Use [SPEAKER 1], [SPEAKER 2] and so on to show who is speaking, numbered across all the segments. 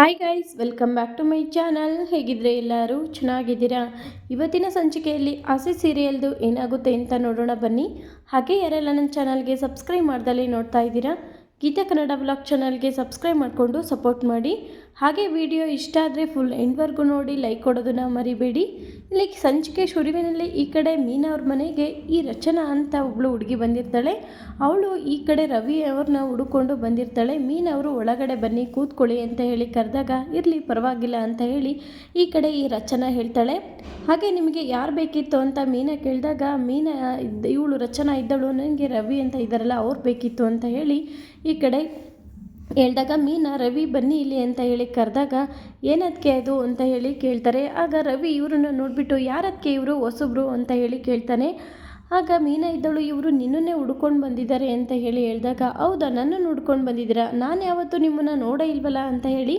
[SPEAKER 1] Hi guys welcome back to my channel ಹೇಗಿದ್ರೆ ಎಲ್ಲರೂ ಚೆನ್ನಾಗಿದ್ದೀರಾ? ಇವತ್ತಿನ ಸಂಚಿಕೆಯಲ್ಲಿ ಆಸೆ ಸೀರಿಯಲ್ದು ಏನಾಗುತ್ತೆ ಅಂತ ನೋಡೋಣ ಬನ್ನಿ. ಹಾಗೆ ಯಾರೆಲ್ಲ ನನ್ನ ಚಾನಲ್ಗೆ ಸಬ್ಸ್ಕ್ರೈಬ್ ಮಾಡ್ದಲ್ಲಿ ನೋಡ್ತಾ ಇದ್ದೀರಾ, ಗೀತಾ ಕನ್ನಡ ಬ್ಲಾಗ್ ಚಾನಲ್ಗೆ ಸಬ್ಸ್ಕ್ರೈಬ್ ಮಾಡಿಕೊಂಡು ಸಪೋರ್ಟ್ ಮಾಡಿ. ಹಾಗೆ ವಿಡಿಯೋ ಇಷ್ಟ ಆದರೆ ಫುಲ್ ಎಂಡ್ವರೆಗೂ ನೋಡಿ ಲೈಕ್ ಕೊಡೋದನ್ನು ಮರಿಬೇಡಿ. ಇಲ್ಲಿ ಸಂಚಿಕೆ ಶುರುವಿನಲ್ಲಿ ಈ ಕಡೆ ಮೀನಾ ಅವ್ರ ಮನೆಗೆ ಈ ರಚನಾ ಅಂತ ಒಬ್ಬಳು ಹುಡುಗಿ ಬಂದಿರ್ತಾಳೆ. ಅವಳು ಈ ಕಡೆ ರವಿ ಅವ್ರನ್ನ ಹುಡುಕೊಂಡು ಬಂದಿರ್ತಾಳೆ. ಮೀನಾ ಅವರು ಒಳಗಡೆ ಬನ್ನಿ, ಕೂತ್ಕೊಳ್ಳಿ ಅಂತ ಹೇಳಿ ಕರೆದಾಗ, ಇರಲಿ ಪರವಾಗಿಲ್ಲ ಅಂತ ಹೇಳಿ ಈ ಕಡೆ ಈ ರಚನಾ ಹೇಳ್ತಾಳೆ. ಹಾಗೆ ನಿಮಗೆ ಯಾರು ಬೇಕಿತ್ತು ಅಂತ ಮೀನಾ ಕೇಳಿದಾಗ, ಮೀನಾ ಇವಳು ರಚನಾ ಇದ್ದಳು ನನಗೆ ರವಿ ಅಂತ ಇದ್ದಾರಲ್ಲ, ಅವ್ರು ಬೇಕಿತ್ತು ಅಂತ ಹೇಳಿ ಈ ಕಡೆ ಹೇಳ್ದಾಗ, ಮೀನಾ, ರವಿ ಬನ್ನಿ ಇಲ್ಲಿ ಅಂತ ಹೇಳಿ ಕರೆದಾಗ ಏನದಕ್ಕೆ ಅದು? ಅಂತ ಹೇಳಿ ಕೇಳ್ತಾರೆ. ಆಗ ರವಿ ಇವರನ್ನ ನೋಡಿಬಿಟ್ಟು ಯಾರದಕ್ಕೆ ಇವರು? ಹೊಸಬ್ರು? ಅಂತ ಹೇಳಿ ಕೇಳ್ತಾನೆ. ಆಗ ಮೀನಾ ಇದ್ದಳು, ಇವರು ನಿನ್ನನ್ನೇ ಹುಡ್ಕೊಂಡು ಬಂದಿದ್ದಾರೆ ಅಂತ ಹೇಳಿ ಹೇಳಿದಾಗ, ಹೌದಾ, ನನ್ನನ್ನು ಹುಡ್ಕೊಂಡು ಬಂದಿದ್ದೀರಾ? ನಾನು ಯಾವತ್ತೂ ನಿಮ್ಮನ್ನು ನೋಡೇ ಇಲ್ವಲ್ಲ ಅಂತ ಹೇಳಿ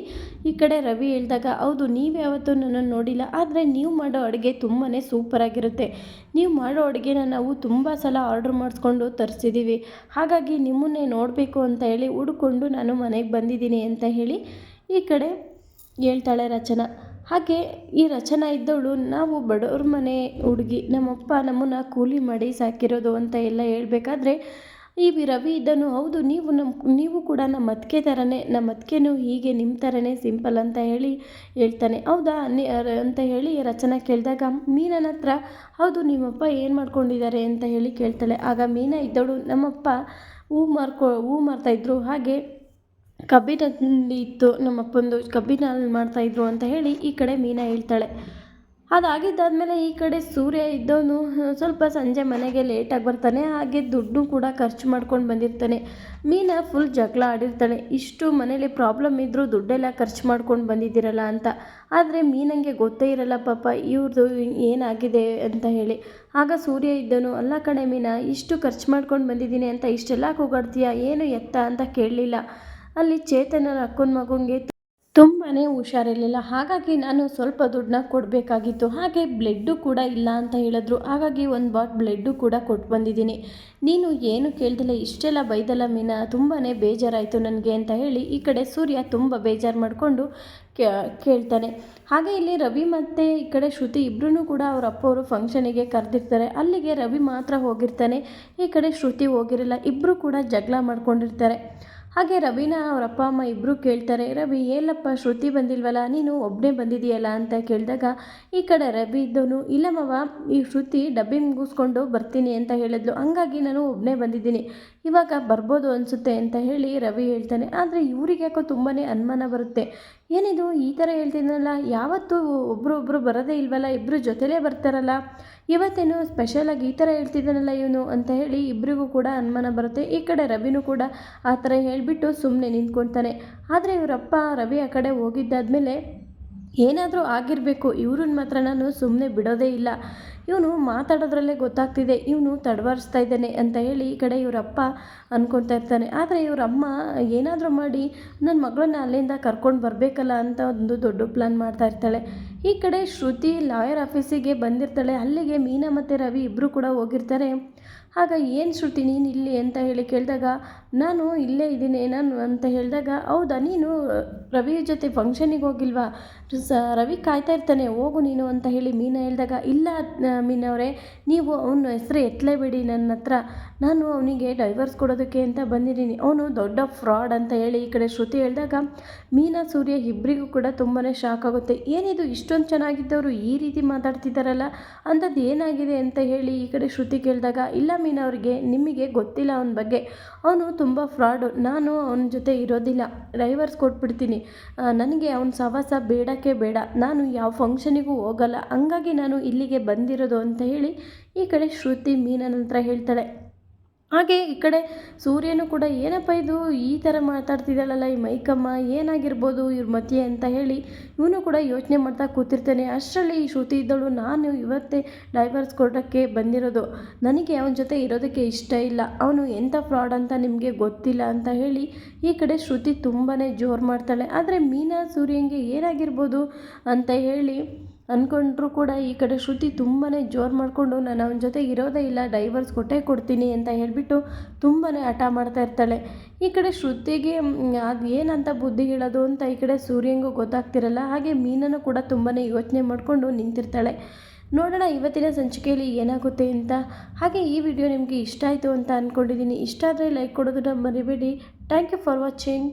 [SPEAKER 1] ಈ ಕಡೆ ರವಿ ಹೇಳಿದಾಗ, ಹೌದು, ನೀವು ಯಾವತ್ತೂ ನನ್ನನ್ನು ನೋಡಿಲ್ಲ, ಆದರೆ ನೀವು ಮಾಡೋ ಅಡುಗೆ ತುಂಬಾ ಸೂಪರಾಗಿರುತ್ತೆ ನೀವು ಮಾಡೋ ಅಡುಗೆನ ನಾವು ತುಂಬ ಸಲ ಆರ್ಡ್ರ್ ಮಾಡಿಸ್ಕೊಂಡು ತರಿಸಿದ್ದೀವಿ ಹಾಗಾಗಿ ನಿಮ್ಮನ್ನೇ ನೋಡಬೇಕು ಅಂತ ಹೇಳಿ ಹುಡ್ಕೊಂಡು ನಾನು ಮನೆಗೆ ಬಂದಿದ್ದೀನಿ ಅಂತ ಹೇಳಿ ಈ ಕಡೆ ಹೇಳ್ತಾಳೆ ರಚನಾ. ಹಾಗೆ ಈ ರಚನಾ ಇದ್ದವಳು, ನಾವು ಬಡವ್ರ ಮನೆ ಹುಡುಗಿ, ನಮ್ಮಪ್ಪ ನಮ್ಮನ್ನು ಕೂಲಿ ಮಾಡಿ ಸಾಕಿರೋದು ಅಂತ ಎಲ್ಲ ಹೇಳ್ಬೇಕಾದ್ರೆ, ಈ ರವಿ ಇದ್ದನು ಹೌದು, ನೀವು ನಮ್ಮ ನೀವು ಕೂಡ ನಮ್ಮ ಅತ್ತಿಗೆ ಥರನೇ ನಮ್ಮ ಅತ್ತಿಗೆನೂ ಹೀಗೆ ನಿಮ್ಮ ಥರನೇ ಸಿಂಪಲ್ ಅಂತ ಹೇಳಿ ಹೇಳ್ತಾನೆ. ಹೌದಾ? ಅಂತ ಹೇಳಿ ರಚನಾ ಕೇಳಿದಾಗ, ಮೀನನ ಹತ್ರ, ಹೌದು, ನಿಮ್ಮಪ್ಪ ಏನು ಮಾಡ್ಕೊಂಡಿದ್ದಾರೆ ಅಂತ ಹೇಳಿ ಕೇಳ್ತಾಳೆ. ಆಗ ಮೀನ ಇದ್ದವಳು, ನಮ್ಮಪ್ಪ ಹೂ ಮಾರ್ಕೊ, ಹೂ ಮಾರ್ತಾಯಿದ್ರು ಹಾಗೆ ಕಬ್ಬಿನಲ್ಲಿ ಇತ್ತು ನಮ್ಮಪ್ಪಂದು ಕಬ್ಬಿನಲ್ಲಿ ಮಾಡ್ತಾಯಿದ್ರು ಅಂತ ಹೇಳಿ ಈ ಕಡೆ ಮೀನಾ ಹೇಳ್ತಾಳೆ. ಅದಾಗಿದ್ದಾದಮೇಲೆ ಈ ಕಡೆ ಸೂರ್ಯ ಇದ್ದವನು ಸ್ವಲ್ಪ ಸಂಜೆ ಮನೆಗೆ ಲೇಟಾಗಿ ಬರ್ತಾನೆ, ಹಾಗೆ ದುಡ್ಡು ಕೂಡ ಖರ್ಚು ಮಾಡ್ಕೊಂಡು ಬಂದಿರ್ತಾನೆ. ಮೀನಾ ಫುಲ್ ಜಗಳ ಆಡಿರ್ತಾಳೆ. ಇಷ್ಟು ಮನೇಲಿ ಪ್ರಾಬ್ಲಮ್ ಇದ್ದರೂ ದುಡ್ಡೆಲ್ಲ ಖರ್ಚು ಮಾಡ್ಕೊಂಡು ಬಂದಿದ್ದೀರಲ್ಲ ಅಂತ. ಆದರೆ ಮೀನಂಗೆ ಗೊತ್ತೇ ಇರಲ್ಲ ಪಾಪ ಇವ್ರದ್ದು ಏನಾಗಿದೆ ಅಂತ ಹೇಳಿ. ಆಗ ಸೂರ್ಯ ಇದ್ದನು ಅಲ್ಲ ಕಡೆ ಮೀನಾ, ಇಷ್ಟು ಖರ್ಚು ಮಾಡ್ಕೊಂಡು ಬಂದಿದ್ದೀನಿ ಅಂತ ಇಷ್ಟೆಲ್ಲ ಕೂಗಾಡ್ತೀಯ? ಏನು ಎತ್ತ? ಅಂತ ಕೇಳಲಿಲ್ಲ. ಅಲ್ಲಿ ಚೇತನರ ಅಕ್ಕನ ಮಗುಂಗೆ ತುಂಬಾ ಹುಷಾರಿರಲಿಲ್ಲ. ಹಾಗಾಗಿ ನಾನು ಸ್ವಲ್ಪ ದುಡ್ಡನ್ನ ಕೊಡಬೇಕಾಗಿತ್ತು. ಹಾಗೆ ಬ್ಲೆಡ್ಡು ಕೂಡ ಇಲ್ಲ ಅಂತ ಹೇಳಿದ್ರು. ಹಾಗಾಗಿ ಒಂದು ಬಾಟ್ ಬ್ಲೆಡ್ಡು ಕೂಡ ಕೊಟ್ಟು ಬಂದಿದ್ದೀನಿ. ನೀನು ಏನು ಕೇಳ್ದಿಲ್ಲ, ಇಷ್ಟೆಲ್ಲ ಬೈದಲ್ಲ ಮೀನಾ. ತುಂಬಾ ಬೇಜಾರಾಯಿತು ನನಗೆ ಅಂತ ಹೇಳಿ ಈ ಕಡೆ ಸೂರ್ಯ ತುಂಬ ಬೇಜಾರು ಮಾಡಿಕೊಂಡು ಕೇಳ್ತಾನೆ. ಹಾಗೆ ಇಲ್ಲಿ ರವಿ ಮತ್ತು ಈ ಕಡೆ ಶ್ರುತಿ ಇಬ್ಬರೂ ಕೂಡ ಅವ್ರ ಅಪ್ಪ ಅವರು ಫಂಕ್ಷನಿಗೆ ಕರೆದಿರ್ತಾರೆ. ಅಲ್ಲಿಗೆ ರವಿ ಮಾತ್ರ ಹೋಗಿರ್ತಾನೆ. ಈ ಕಡೆ ಶ್ರುತಿ ಹೋಗಿರಲ್ಲ ಇಬ್ಬರು ಕೂಡ ಜಗಳ ಮಾಡ್ಕೊಂಡಿರ್ತಾರೆ. ಹಾಗೆ ರವಿನ ಅವ್ರ ಅಪ್ಪ, ಅಮ್ಮ ಇಬ್ಬರು ಕೇಳ್ತಾರೆ, ರವಿ ಏನಪ್ಪ ಶ್ರುತಿ ಬಂದಿಲ್ವಲ್ಲ? ನೀನು ಒಬ್ಬನೇ ಬಂದಿದೆಯಲ್ಲ ಅಂತ ಕೇಳಿದಾಗ, ಈ ಕಡೆ ರವಿ ಇದ್ದವನು, ಇಲ್ಲ ಈ ಶ್ರುತಿ ಡಬ್ಬಿ ಮುಗಿಸ್ಕೊಂಡು ಬರ್ತೀನಿ ಅಂತ ಹೇಳಿದ್ಲು. ಹಂಗಾಗಿ ನಾನು ಒಬ್ಬನೇ ಬಂದಿದ್ದೀನಿ. ಇವಾಗ ಬರ್ಬೋದು ಅನಿಸುತ್ತೆ ಅಂತ ಹೇಳಿ ರವಿ ಹೇಳ್ತಾನೆ. ಆದರೆ ಇವ್ರಿಗೆ ಯಾಕೋ ತುಂಬಾ ಅನುಮಾನ ಬರುತ್ತೆ. ಏನಿದು? ಈ ಥರ ಹೇಳ್ತಿದ್ನಲ್ಲ? ಯಾವತ್ತೂ ಒಬ್ಬರು ಒಬ್ಬರು ಬರೋದೇ ಇಲ್ವಲ್ಲ? ಇಬ್ಬರು ಜೊತೆಲೇ ಬರ್ತಾರಲ್ಲ? ಇವತ್ತೇನು ಸ್ಪೆಷಲಾಗಿ ಈ ಥರ ಹೇಳ್ತಿದ್ದಾನಲ್ಲ ಇವನು ಅಂತ ಹೇಳಿ ಇಬ್ಬರಿಗೂ ಕೂಡ ಅನುಮಾನ ಬರುತ್ತೆ. ಈ ಕಡೆ ರವಿನೂ ಕೂಡ ಆ ಥರ ಹೇಳಿಬಿಟ್ಟು ಸುಮ್ಮನೆ ನಿಂತ್ಕೊಳ್ತಾನೆ. ಆದರೆ ಇವರಪ್ಪ ರವಿ ಆ ಕಡೆ ಹೋಗಿದ್ದಾದ್ಮೇಲೆ ಏನಾದರೂ ಆಗಿರಬೇಕು. ಇವ್ರನ್ನ ಮಾತ್ರ ನಾನು ಸುಮ್ಮನೆ ಬಿಡೋದೇ ಇಲ್ಲ. ಇವನು ಮಾತಾಡೋದ್ರಲ್ಲೇ ಗೊತ್ತಾಗ್ತಿದೆ. ಇವನು ತಡವರಿಸ್ತಾ ಇದ್ದಾನೆ ಅಂತ ಹೇಳಿ ಈ ಕಡೆ ಇವರಪ್ಪ ಅಂದ್ಕೊಳ್ತಾ ಇರ್ತಾನೆ. ಆದರೆ ಇವರಮ್ಮ ಏನಾದರೂ ಮಾಡಿ ನನ್ನ ಮಗಳನ್ನ ಅಲ್ಲಿಂದ ಕರ್ಕೊಂಡು ಬರಬೇಕಲ್ಲ ಅಂತ ಒಂದು ದೊಡ್ಡ ಪ್ಲ್ಯಾನ್ ಮಾಡ್ತಾ ಇರ್ತಾಳೆ. ಈ ಕಡೆ ಶ್ರುತಿ ಲಾಯರ್ ಆಫೀಸಿಗೆ ಬಂದಿರ್ತಾಳೆ. ಅಲ್ಲಿಗೆ ಮೀನಾ ಮತ್ತು ರವಿ ಇಬ್ಬರು ಕೂಡ ಹೋಗಿರ್ತಾರೆ. ಆಗ ಏನು ಶ್ರುತಿ, ನೀನು ಇಲ್ಲಿ ಅಂತ ಹೇಳಿ ಕೇಳಿದಾಗ, ನಾನು ಇಲ್ಲೇ ಇದ್ದೀನಿ ನಾನು ಅಂತ ಹೇಳಿದಾಗ, ಹೌದಾ, ನೀನು ರವಿ ಜೊತೆ ಫಂಕ್ಷನಿಗೆ ಹೋಗಿಲ್ವಾ? ಸ, ರವಿ ಕಾಯ್ತಾ ಇರ್ತಾನೆ, ಹೋಗು ನೀನು ಅಂತ ಹೇಳಿ ಮೀನಾ ಹೇಳಿದಾಗ, ಇಲ್ಲ ಮೀನವರೇ ನೀವು ಅವನ ಹೆಸರು ಎತ್ತಲೇಬೇಡಿ ನನ್ನ ಹತ್ರ. ನಾನು ಅವನಿಗೆ ಡೈವರ್ಸ್ ಕೊಡೋದಕ್ಕೆ ಅಂತ ಬಂದಿದ್ದೀನಿ. ಅವನು ದೊಡ್ಡ ಫ್ರಾಡ್ ಅಂತ ಹೇಳಿ ಈ ಕಡೆ ಶ್ರುತಿ ಹೇಳಿದಾಗ, ಮೀನಾ, ಸೂರ್ಯ ಇಬ್ಬರಿಗೂ ಕೂಡ ತುಂಬಾ ಶಾಕ್ ಆಗುತ್ತೆ. ಏನಿದು ಇಷ್ಟೊಂದು ಚೆನ್ನಾಗಿದ್ದವರು ಈ ರೀತಿ ಮಾತಾಡ್ತಿದ್ದಾರಲ್ಲ? ಅಂಥದ್ದು ಏನಾಗಿದೆ ಅಂತ ಹೇಳಿ ಈ ಕಡೆ ಶ್ರುತಿ ಕೇಳಿದಾಗ, ಇಲ್ಲ ಮೀನಾ ಅವರಿಗೆ ನಿಮಗೆ ಗೊತ್ತಿಲ್ಲ ಅವನ ಬಗ್ಗೆ. ಅವನು ತುಂಬ ಫ್ರಾಡು. ನಾನು ಅವನ ಜೊತೆ ಇರೋದಿಲ್ಲ. ಡ್ರೈವರ್ಸ್ ಕೊಟ್ಬಿಡ್ತೀನಿ. ನನಗೆ ಅವನ ಸವಾಸ ಬೇಡಕ್ಕೆ ಬೇಡ. ನಾನು ಯಾವ ಫಂಕ್ಷನಿಗೂ ಹೋಗಲ್ಲ. ಹಂಗಾಗಿ ನಾನು ಇಲ್ಲಿಗೆ ಬಂದಿರೋದು ಅಂತ ಹೇಳಿ ಈ ಕಡೆ ಶ್ರುತಿ ಮೀನನ ಹತ್ರ ಹೇಳ್ತಾಳೆ. ಹಾಗೆ ಈ ಕಡೆ ಸೂರ್ಯನು ಕೂಡ, ಏನಪ್ಪ ಇದು? ಈ ಥರ ಮಾತಾಡ್ತಿದ್ದಾಳಲ್ಲ ಈ ಮೈಕಮ್ಮ, ಏನಾಗಿರ್ಬೋದು ಇವ್ರ ಮಧ್ಯೆ? ಅಂತ ಹೇಳಿ ಇವನು ಕೂಡ ಯೋಚನೆ ಮಾಡ್ತಾ ಕೂತಿರ್ತಾನೆ. ಅಷ್ಟರಲ್ಲಿ ಈ ಶ್ರುತಿ ಇದ್ದಳು, ನಾನು ಇವತ್ತೇ ಡೈವರ್ಸ್ ಕೊಡೋಕ್ಕೆ ಬಂದಿರೋದು. ನನಗೆ ಅವನ ಜೊತೆ ಇರೋದಕ್ಕೆ ಇಷ್ಟ ಇಲ್ಲ. ಅವನು ಎಂಥ ಫ್ರಾಡ್ ಅಂತ ನಿಮಗೆ ಗೊತ್ತಿಲ್ಲ? ಅಂತ ಹೇಳಿ ಈ ಕಡೆ ಶ್ರುತಿ ತುಂಬಾ ಜೋರು ಮಾಡ್ತಾಳೆ. ಆದರೆ ಮೀನಾ ಸೂರ್ಯನಿಗೆ ಏನಾಗಿರ್ಬೋದು ಅಂತ ಹೇಳಿ ಅಂದ್ಕೊಂಡ್ರೂ ಕೂಡ ಈ ಕಡೆ ಶ್ರುತಿ ತುಂಬಾ ಜೋರು ಮಾಡಿಕೊಂಡು, ನಾನು ಅವನ ಜೊತೆ ಇರೋದೇ ಇಲ್ಲ, ಡೈವರ್ಸ್ ಕೊಟ್ಟೇ ಕೊಡ್ತೀನಿ ಅಂತ ಹೇಳಿಬಿಟ್ಟು ತುಂಬಾ ಹಠ ಮಾಡ್ತಾ ಇರ್ತಾಳೆ. ಈ ಕಡೆ ಶ್ರುತಿಗೆ ಅದು ಏನಂತ ಬುದ್ಧಿ ಹೇಳೋದು ಅಂತ ಈ ಕಡೆ ಸೂರ್ಯಂಗೂ ಗೊತ್ತಾಗ್ತಿರಲ್ಲ ಹಾಗೆ ಮೀನನ್ನು ಕೂಡ ತುಂಬಾ ಯೋಚನೆ ಮಾಡಿಕೊಂಡು ನಿಂತಿರ್ತಾಳೆ. ನೋಡೋಣ, ಇವತ್ತಿನ ಸಂಚಿಕೆಯಲ್ಲಿ ಏನಾಗುತ್ತೆ ಅಂತ ಹಾಗೆ ಈ ವಿಡಿಯೋ ನಿಮಗೆ ಇಷ್ಟ ಆಯಿತು ಅಂತ ಅಂದ್ಕೊಂಡಿದ್ದೀನಿ ಇಷ್ಟ ಆದರೆ ಲೈಕ್ ಕೊಡೋದನ್ನ ಮರಿಬೇಡಿ. Thank you for watching.